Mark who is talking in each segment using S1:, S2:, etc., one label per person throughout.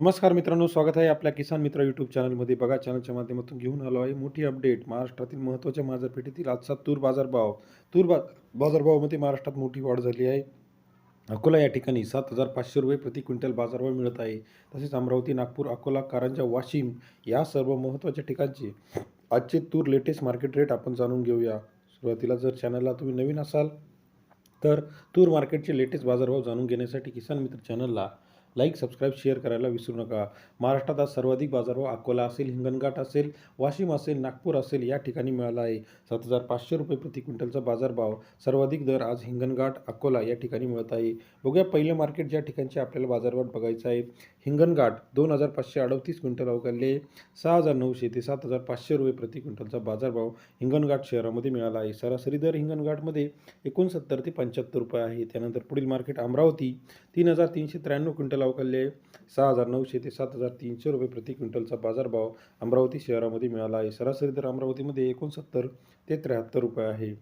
S1: नमस्कार मित्रांनो स्वागत आहे आपल्या किसान मित्र यूट्यूब चॅनलमध्ये बघा चॅनलच्या माध्यमातून घेऊन आलो आहे. मोठी अपडेट महाराष्ट्रातील महत्त्वाच्या बाजारपेठेतील आजचा तूर बाजारभाव. तूर बा बाजारभावामध्ये महाराष्ट्रात मोठी वाढ झाली आहे. अकोला या ठिकाणी सात हजार पाचशे रुपये प्रति क्विंटल बाजारभाव मिळत आहे. तसेच अमरावती नागपूर अकोला कारंजा वाशिम या सर्व महत्त्वाच्या ठिकाणचे आजचे तूर लेटेस्ट मार्केट रेट आपण जाणून घेऊया. सुरुवातीला जर चॅनलला तुम्ही नवीन असाल तर तूर मार्केटचे लेटेस्ट बाजारभाव जाणून घेण्यासाठी किसान मित्र चॅनलला लाईक सबस्क्राईब शेअर करायला विसरू नका. महाराष्ट्रात आज सर्वाधिक बाजारभाव अकोला असेल हिंगणघाट असेल वाशिम असेल नागपूर असेल या ठिकाणी मिळाला आहे. सात हजार पाचशे रुपये प्रति क्विंटलचा बाजारभाव सर्वाधिक दर आज हिंगणघाट अकोला या ठिकाणी मिळत आहे. बघूया पहिलं मार्केट ज्या ठिकाणचे आपल्याला बाजारभाव बघायचं आहे हिंगणघाट दोन हजार पाचशे अडतीस क्विंटल अवघडले सहा हजार नऊशे ते सात हजार पाचशे रुपये प्रति क्विंटलचा बाजारभाव हिंगणघाट शहरामध्ये मिळाला आहे. सरासरी दर हिंगणघाटमध्ये एकोणसत्तर ते पंच्याहत्तर रुपये आहे. त्यानंतर पुढील मार्केट अमरावती तीन हजार तीनशे त्र्याण्णव क्विंटल अवघडले सहा हजार नऊशे ते सात हजार तीनशे रुपये प्रति क्विंटलचा बाजारभाव अमरावती शहरामध्ये मिळाला आहे. सरासरी दर अमरावतीमध्ये एकोणसत्तर ते त्र्याहत्तर रुपये आहे.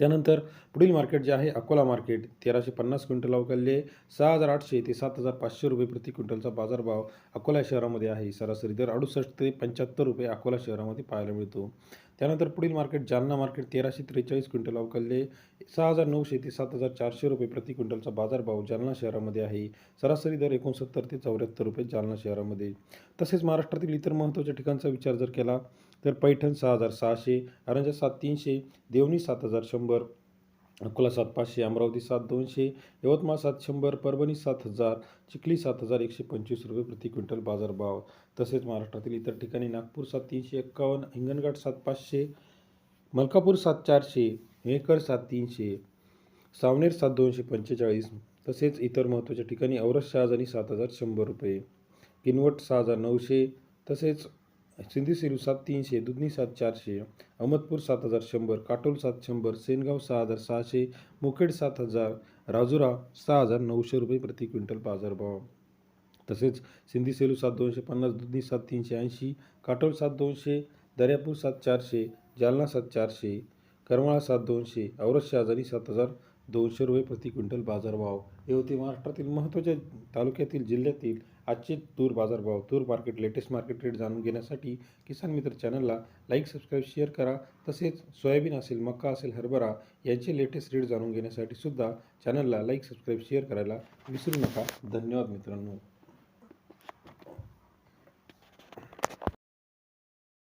S1: त्यानंतर पुढील मार्केट जे आहे अकोला मार्केट तेराशे पन्नास क्विंटल अवकालले सहा हजार आठशे ते सात हजार पाचशे रुपये प्रति क्विंटलचा बाजारभाव अकोला शहरामध्ये आहे. सरासरी दर अडुसष्ट ते पंच्याहत्तर रुपये अकोला शहरामध्ये पाहायला मिळतो. त्यानंतर पुढील मार्केट जालना मार्केट तेराशे त्रेचाळीस क्विंटल अवकालले सहा हजार नऊशे ते सात हजार चारशे रुपये प्रति क्विंटलचा बाजारभाव जालना शहरामध्ये आहे. सरासरी दर एकोणसत्तर ते चौऱ्याहत्तर रुपये जालना शहरामध्ये. तसेच महाराष्ट्रातील इतर महत्त्वाच्या ठिकाणचा विचार जर केला तर पैठण सहा हजार सहाशे अरंजा सात तीनशे देवणी सात हजार शंभर शंभर अकोला सात पाचशे अमरावती सात दोनशे यवतमाळ सात शंभर परभणी सात हजार चिखली सात हजार एकशे पंचवीस रुपये प्रति क्विंटल बाजारभाव. तसेच महाराष्ट्रातील इतर ठिकाणी नागपूर सात तीनशे एक्कावन्न हिंगणघाट सात पाचशे मलकापूर सात चारशे मेहकर सात तीनशे सावनेर सात दोनशे पंचेचाळीस तसेच इतर महत्त्वाच्या ठिकाणी औरस शहाजनी सात हजार शंभर रुपये किनवट सहा हजार नऊशे तसेच सिंधी सेलू सात तीनशे दुधनी सात चारशे अहमदपूर सात हजार शंभर काटोल सात शंभर सेनगाव सहा हजार सहाशे मुखेड सात हजार राजुरा सहा हजार नऊशे रुपये प्रति क्विंटल बाजारभाव. तसेच सिंधी सेलू सात दोनशे पन्नास दुधनी सात तीनशे ऐंशी काटोल सात दोनशे दर्यापूर सात चारशे जालना सात चारशे करमाळा सात दोनशे औरत शहाजारी सात हजार दोनशे रुपये प्रति क्विंटल बाजारभाव. हे होते महाराष्ट्रातील महत्त्वाच्या तालुक्यातील जिल्ह्यातील आजचे तूर बाजारभाव. तूर मार्केट लेटेस्ट मार्केट रेट जाणून घेण्यासाठी किसान मित्र चॅनलला लाईक सबस्क्राईब शेअर करा. तसेच सोयाबीन असेल मका असेल हरभरा यांचे लेटेस्ट रेट जाणून घेण्यासाठी सुद्धा चॅनलला लाईक सबस्क्राईब शेअर करायला विसरू नका. धन्यवाद मित्रांनो.